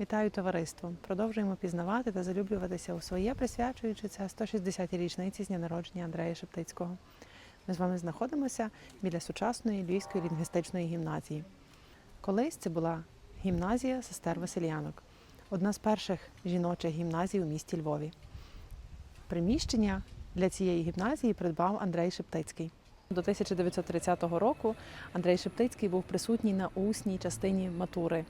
Вітаю товариство! Продовжуємо пізнавати та залюблюватися у своє, присвячуючи це 160-й річниці з дня народження Андрея Шептицького. Ми з вами знаходимося біля сучасної Львівської лінгвістичної гімназії. Колись це була гімназія сестер Васильянок, одна з перших жіночих гімназій у місті Львові. Приміщення для цієї гімназії придбав Андрей Шептицький. До 1930 року Андрей Шептицький був присутній на усній частині матури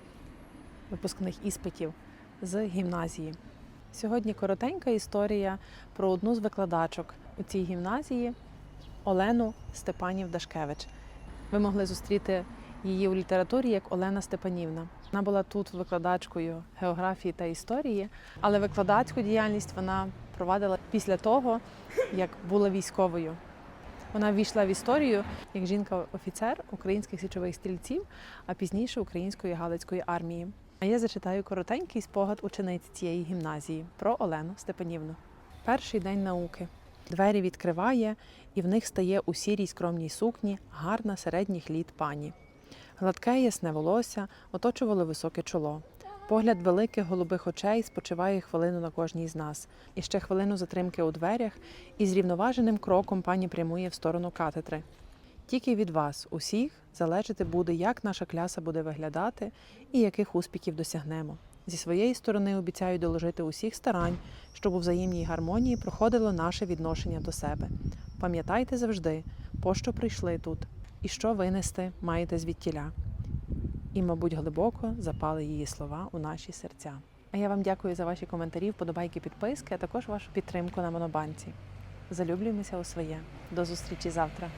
випускних іспитів з гімназії. Сьогодні коротенька історія про одну з викладачок у цій гімназії Олену Степанів Дашкевич. Ви могли зустріти її у літературі як Олена Степанівна. Вона була тут викладачкою географії та історії, але викладацьку діяльність вона провадила після того, як була військовою. Вона ввійшла в історію як жінка-офіцер українських січових стрільців, а пізніше української галицької армії. А я зачитаю коротенький спогад учениці цієї гімназії про Олену Степанівну. Перший день науки. Двері відкриває, і в них стає у сірій скромній сукні гарна середніх літ пані. Гладке ясне волосся оточувало високе чоло. Погляд великих голубих очей спочиває хвилину на кожній з нас. І ще хвилину затримки у дверях, і зрівноваженим кроком пані прямує в сторону катедри. Тільки від вас, усіх, залежати буде, як наша кляса буде виглядати і яких успіхів досягнемо. Зі своєї сторони обіцяю доложити усіх старань, щоб у взаємній гармонії проходило наше відношення до себе. Пам'ятайте завжди, пощо прийшли тут, і що винести маєте звідтіля. І, мабуть, глибоко запали її слова у наші серця. А я вам дякую за ваші коментарі, вподобайки, підписки, а також вашу підтримку на монобанці. Залюблюємося у своє. До зустрічі завтра.